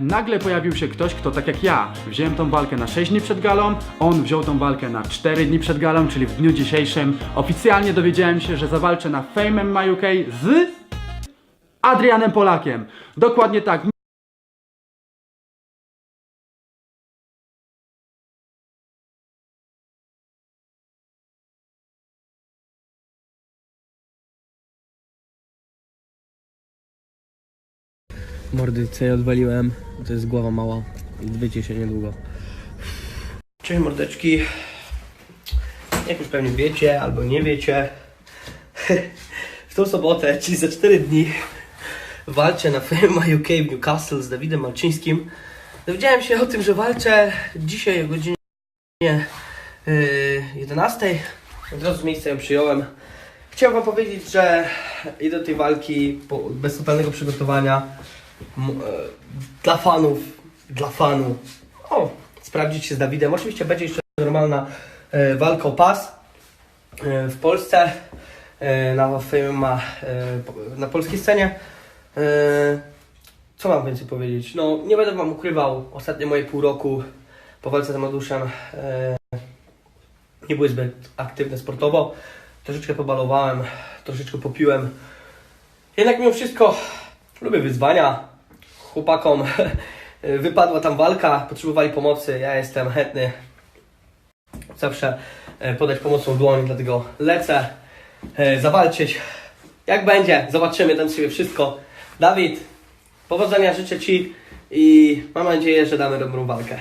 nagle pojawił się ktoś, kto tak jak ja, wziąłem tą walkę na 6 dni przed galą, on wziął tą walkę na 4 dni przed galą, czyli w dniu dzisiejszym oficjalnie dowiedziałem się, że zawalczę na Fame MMA UK z Adrianem Polakiem. Dokładnie tak. Mordy, co ja odwaliłem, to jest głowa mała. Zbycie się niedługo. Cześć mordeczki. Jak już pewnie wiecie, albo nie wiecie, w tą sobotę, czyli za 4 dni, walczę na FMA UK w Newcastle z Dawidem Malczyńskim. Dowiedziałem się o tym, że walczę dzisiaj o godzinie yy, 11. Od razu z miejsca ją przyjąłem. Chciałem wam powiedzieć, że idę do tej walki bez totalnego przygotowania. E, dla fanów, dla fanów. O, sprawdzić się z Dawidem. Oczywiście będzie jeszcze normalna e, walka o pas e, w Polsce na po- na polskiej scenie. Co mam więcej powiedzieć? No, nie będę wam ukrywał, ostatnie moje pół roku po walce z Amaduszem nie były zbyt aktywne sportowo. Troszeczkę pobalowałem, troszeczkę popiłem. Jednak mimo wszystko lubię wyzwania. Chłopakom wypadła tam walka, potrzebowali pomocy. Ja jestem chętny zawsze e, podać pomocną dłoń, dlatego lecę e, zawalczyć. Jak będzie, zobaczymy, dam sobie wszystko. Dawid, powodzenia życzę Ci i mam nadzieję, że damy dobrą walkę.